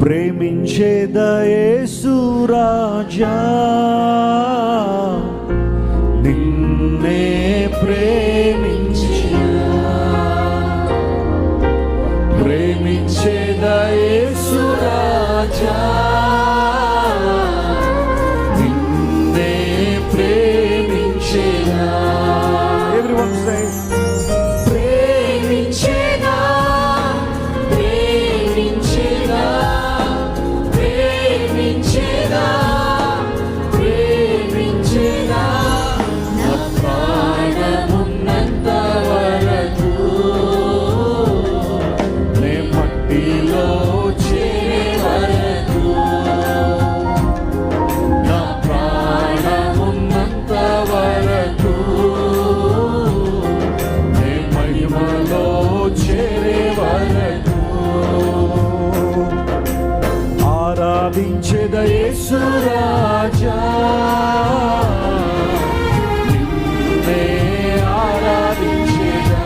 ప్రేమించే దయేసు నిన్నే ప్రే ఆరాధించేద యేసు రాజా నిన్నే ఆరాధించేదా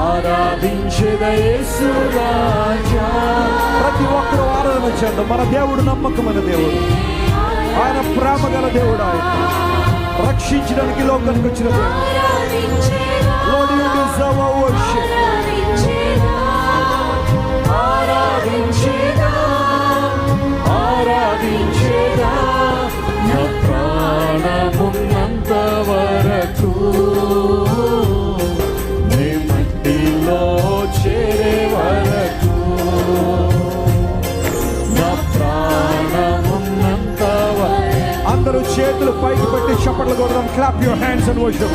ఆరాధించేద యేసు ప్రతి ఒక్కరు ఆరాధన చేద్దాం మన దేవుడు నమ్మకమైన దేవుడు ఆయన ప్రేమ గల దేవుడు ఆయన రక్షించడానికి లోకానికి వచ్చిన దేవుడు అందరూ చేతులు పైకి పెట్టి చప్పట్లు కొడదాం. Clap your hands and worship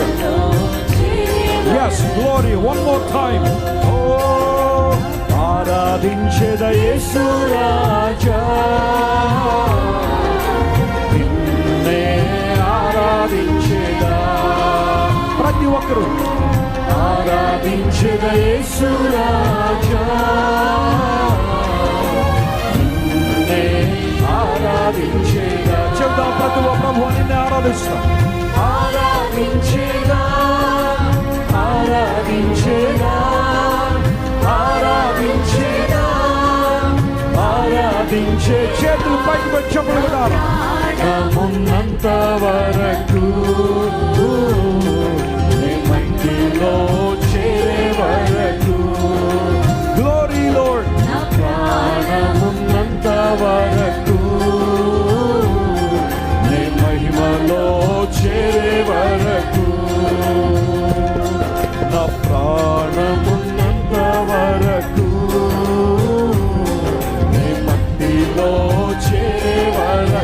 Yes, glory, one more time. Oh, ఆరాధించేద యేసు రాజా. నిన్నే ఆరాధించేదా. ప్రతి ఒక్కరు ఆరాధించేద యేసు రాజా. ఆరాధిస్తాం. ఆరాధించేదా? ఆరాధించేదా? ఆరాధించేదా? ఆరాధించే చేతులు పైకి కూడా ఉన్నంత వరకు నీ మట్టిలో చేరే వరకు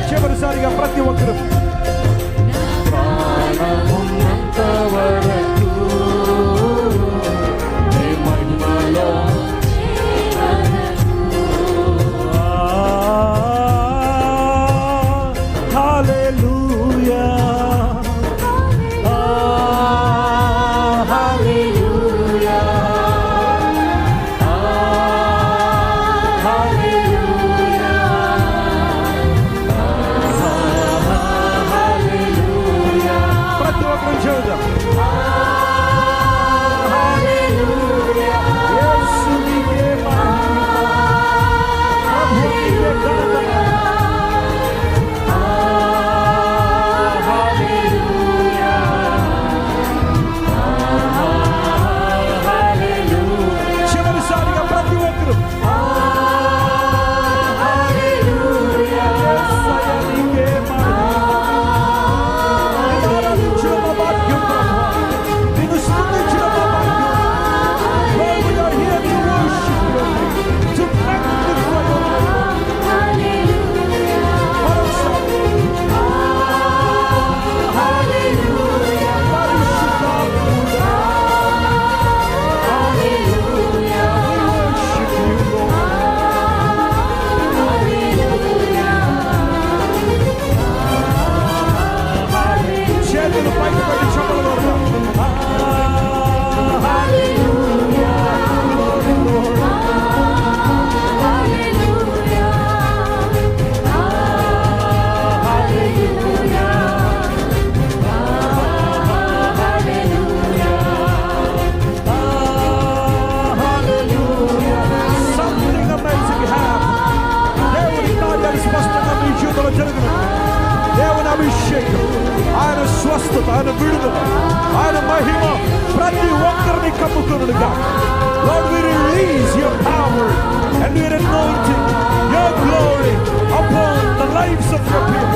చివరిసారిగా ప్రతి ఒక్కరు కప్పుకొనుడుగా Lord, we release your power and your anointing, your glory upon the lives of your people.